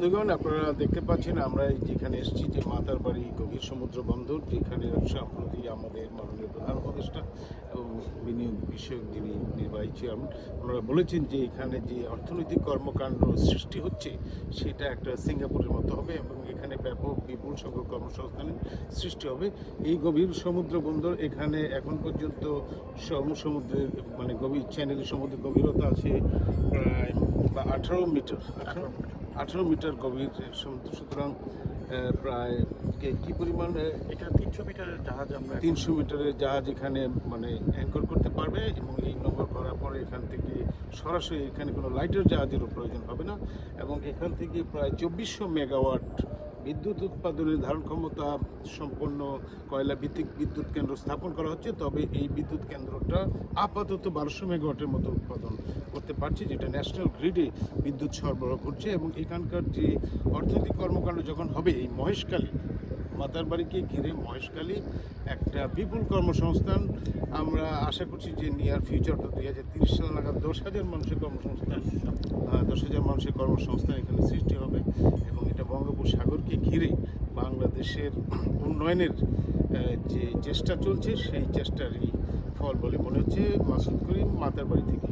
বন্ধুগণ, আপনারা দেখতে পাচ্ছেন আমরা এই যেখানে এসেছি যে মাতার বাড়ি গভীর সমুদ্র বন্দর, যেখানে সম্প্রতি আমাদের মাননীয় প্রধান উপদেষ্টা এবং বিনিয়োগ বিষয়ক যিনি নির্বাহী চেয়ারম্যান ওনারা বলেছেন যে এখানে যে অর্থনৈতিক কর্মকাণ্ড সৃষ্টি হচ্ছে, সেটা একটা সিঙ্গাপুরের মতো হবে এবং এখানে ব্যাপক বিপুল সংখ্যক কর্মসংস্থানের সৃষ্টি হবে। এই গভীর সমুদ্র বন্দর এখানে এখন পর্যন্ত সমুদ্রের মানে গভীর চ্যানেলের সমুদ্র গভীরতা আছে প্রায় আঠারো মিটার, আঠারো আঠারো মিটার গভীর সমুদ্র সুতরাং প্রায় কি পরিমাণ এটা তিনশো মিটারের জাহাজ আমরা তিনশো মিটারের জাহাজ এখানে মানে অ্যাঙ্কর করতে পারবে এবং এই নম্বর করার পরে এখান থেকে সরাসরি এখানে কোনো লাইটের জাহাজেরও প্রয়োজন হবে না। এবং এখান থেকে প্রায় চব্বিশশো মেগাওয়াট বিদ্যুৎ উৎপাদনের ধারণ ক্ষমতা সম্পন্ন কয়লা ভিত্তিক বিদ্যুৎ কেন্দ্র স্থাপন করা হচ্ছে তবে এই বিদ্যুৎ কেন্দ্রটা আপাতত বারোশো মেগাওয়াটের মতো উৎপাদন করতে পারছে যেটা ন্যাশনাল গ্রিডে বিদ্যুৎ সরবরাহ করছে এবং এখানকার যে অর্থনৈতিক কর্মকাণ্ড যখন হবে এই মহেশখালী মাতার বাড়িকে ঘিরে মহেশখালী একটা বিপুল কর্মসংস্থান। আমরা আশা করছি যে নিয়ার ফিউচারটা দুই হাজার তিরিশ সাল নাগাদ দশ হাজার মানুষের কর্মসংস্থান দশ হাজার মানুষের কর্মসংস্থান এখানে সৃষ্টি হবে এবং বঙ্গোপসাগরকে ঘিরে বাংলাদেশের উন্নয়নের যে চেষ্টা চলছে, সেই চেষ্টারই ফল বলে মনে হচ্ছে মাসুদ করিম মাতার বাড়ি থেকে।